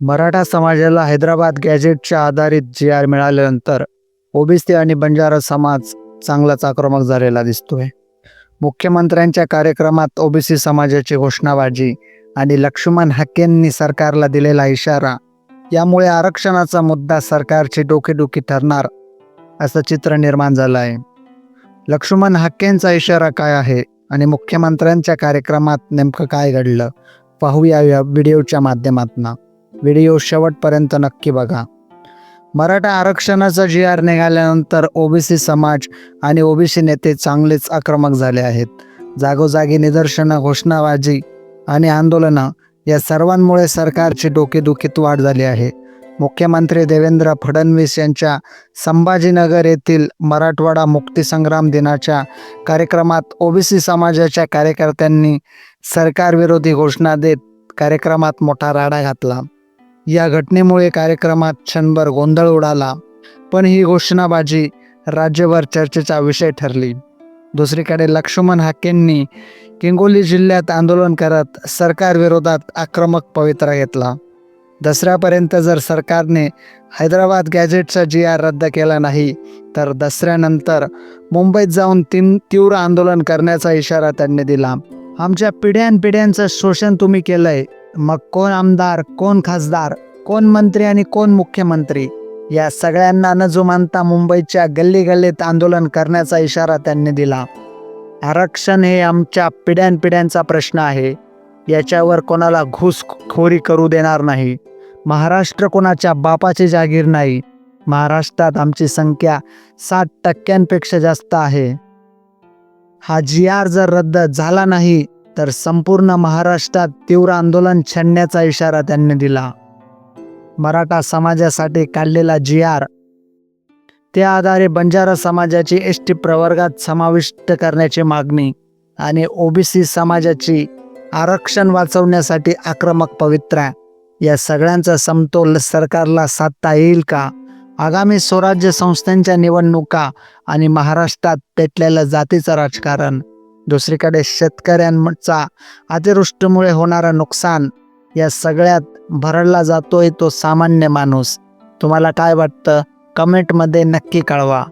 मराठा समाजाला हैदराबाद गॅजेटच्या आधारित जी आर मिळाल्यानंतर ओबीसी आणि बंजारा समाज चांगलाच आक्रमक झालेला दिसतोय. मुख्यमंत्र्यांच्या कार्यक्रमात ओबीसी समाजाची घोषणाबाजी आणि लक्ष्मण हक्केंनी सरकारला दिलेला इशारा यामुळे आरक्षणाचा मुद्दा सरकारची डोकेदुखी ठरणार असं चित्र निर्माण झालं आहे लक्ष्मण हक्केंचा इशारा काय आहे आणि मुख्यमंत्र्यांच्या कार्यक्रमात नेमकं काय घडलं? पाहूया या व्हिडिओच्या माध्यमातून. व्हिडिओ शेवटपर्यंत नक्की बघा. मराठा आरक्षणाचा जी आर निघाल्यानंतर ओबीसी समाज आणि ओबीसी नेते चांगलेच आक्रमक झाले आहेत. जागोजागी निदर्शनं घोषणाबाजी आणि आंदोलनं या सर्वांमुळे सरकारची डोकेदुखीत वाढ झाली आहे. मुख्यमंत्री देवेंद्र फडणवीस यांच्या संभाजीनगर येथील मराठवाडा मुक्तीसंग्राम दिनाच्या कार्यक्रमात ओबीसी समाजाच्या कार्यकर्त्यांनी सरकारविरोधी घोषणा देत कार्यक्रमात मोठा राडा घातला. या घटनेमुळे कार्यक्रमात क्षणभर गोंधळ उडाला पण ही घोषणाबाजी राज्यभर चर्चेचा विषय ठरली. दुसरीकडे लक्ष्मण हाकेंनी किंगोली जिल्ह्यात आंदोलन करत सरकारविरोधात आक्रमक पवित्रा घेतला. दसऱ्यापर्यंत जर सरकारने हैदराबाद गॅजेटचा जी आर रद्द केला नाही तर दसऱ्यानंतर मुंबईत जाऊन तीन तीव्र आंदोलन करण्याचा इशारा त्यांनी दिला. आमच्या पिढ्यानपिढ्यांचं शोषण तुम्ही केलंय मग कोण आमदार कोण खासदार कोण मंत्री आणि कोण मुख्यमंत्री? या सगळ्यांना न जुमानता मुंबईच्या गल्ली गल्लीत आंदोलन करण्याचा इशारा त्यांनी दिला. आरक्षण हे आमच्या पिढ्यानपिढ्यांचा प्रश्न आहे. याच्यावर कोणाला घुसखोरी करू देणार नाही. महाराष्ट्र कोणाच्या बापाची जागीर नाही. महाराष्ट्रात आमची संख्या साठ टक्क्यांपेक्षा जास्त आहे. हा जी आर जर रद्द झाला नाही तर संपूर्ण महाराष्ट्रात तीव्र आंदोलन छेडण्याचा इशारा त्यांनी दिला. मराठा समाजासाठी काढलेला जी आर त्या आधारे बंजारा समाजाची एस टी प्रवर्गात समाविष्ट करण्याची मागणी आणि ओबीसी समाजाची आरक्षण वाचवण्यासाठी आक्रमक पवित्रा या सगळ्यांचा समतोल सरकारला साधता येईल का? आगामी स्वराज्य संस्थांच्या निवडणुका आणि महाराष्ट्रात पेटलेलं जातीचं राजकारण दुसरीकडे शेतकऱ्यांचा अतिवृष्टीमुळे होणारं नुकसान या सगळ्यात भरडला जातोय तो सामान्य माणूस. तुम्हाला काय वाटतं? कमेंटमध्ये नक्की कळवा.